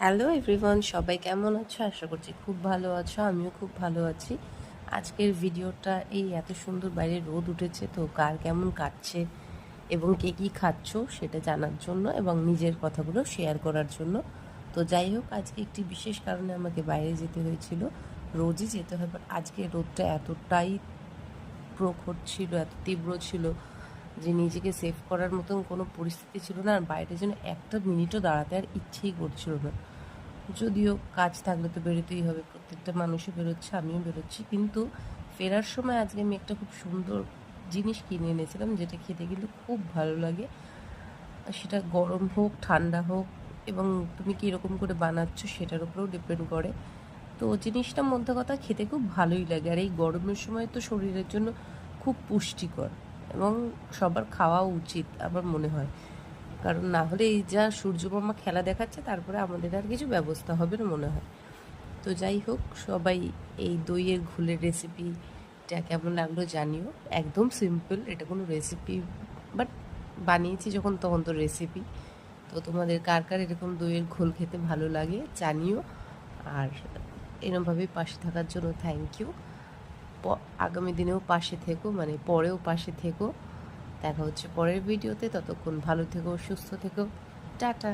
Hello everyone সবাই কেমন আছো? আশা করছি খুব ভালো আছো। আমিও খুব ভালো আছি। আজকের ভিডিওটা এই এত সুন্দর বাইরে রোদ উঠেছে, তো কার কেমন কাটছে এবং কে কী খাচ্ছ সেটা জানার জন্য এবং নিজের কথাগুলো শেয়ার করার জন্য। তো যাই হোক, আজকে একটি বিশেষ কারণে আমাকে বাইরে যেতে হয়েছিল। রোজই যেতে হয় আজকে রোদটা এতটাই প্রখর ছিল, এত তীব্র ছিল যে নিজেকে সেভ করার মতন কোনো পরিস্থিতি ছিল না, আর বাইরে যেন একটা মিনিটও দাঁড়াতে আর ইচ্ছেই করছিল না। যদিও কাজ থাকলে তো বেরোতেই হবে, প্রত্যেকটা মানুষই বেরোচ্ছে, আমিও বেরোচ্ছি। কিন্তু ফেরার সময় আজকে আমি একটা খুব সুন্দর জিনিস কিনে এনেছিলাম, যেটা খেতে কিন্তু খুব ভালো লাগে। সেটা গরম হোক, ঠান্ডা হোক, এবং তুমি কীরকম করে বানাচ্ছ সেটার উপরেও ডিপেন্ড করে। তো জিনিসটা মধ্যে কথা, খেতে খুব ভালোই লাগে। আর এই গরমের সময় তো শরীরের জন্য খুব পুষ্টিকর। এবং সবার খাওয়া উচিত আমার মনে হয়। কারণ না হলে এই যা সূর্যমামা খেলা দেখাচ্ছে, তারপরে আমাদের আর কিছু ব্যবস্থা হবে না মনে হয়। তো যাই হোক, সবাই এই দইয়ের ঘোলের রেসিপিটা কেমন লাগল জানিও। একদম সিম্পল এটা কোনো রেসিপি বাট বানিয়েছি যখন তখন তো রেসিপি তো তোমাদের কার কার এরকম দইয়ের ঘোল খেতে ভালো লাগে জানিও। আর এরমভাবে পাশে থাকার জন্য থ্যাংক ইউ আগামী দিনেও পাশে থেকো মানে পরেও পাশে থেকো। দেখা হচ্ছে পরের ভিডিওতে। ততক্ষণ ভালো থেকো, সুস্থ থেকো। টাটা!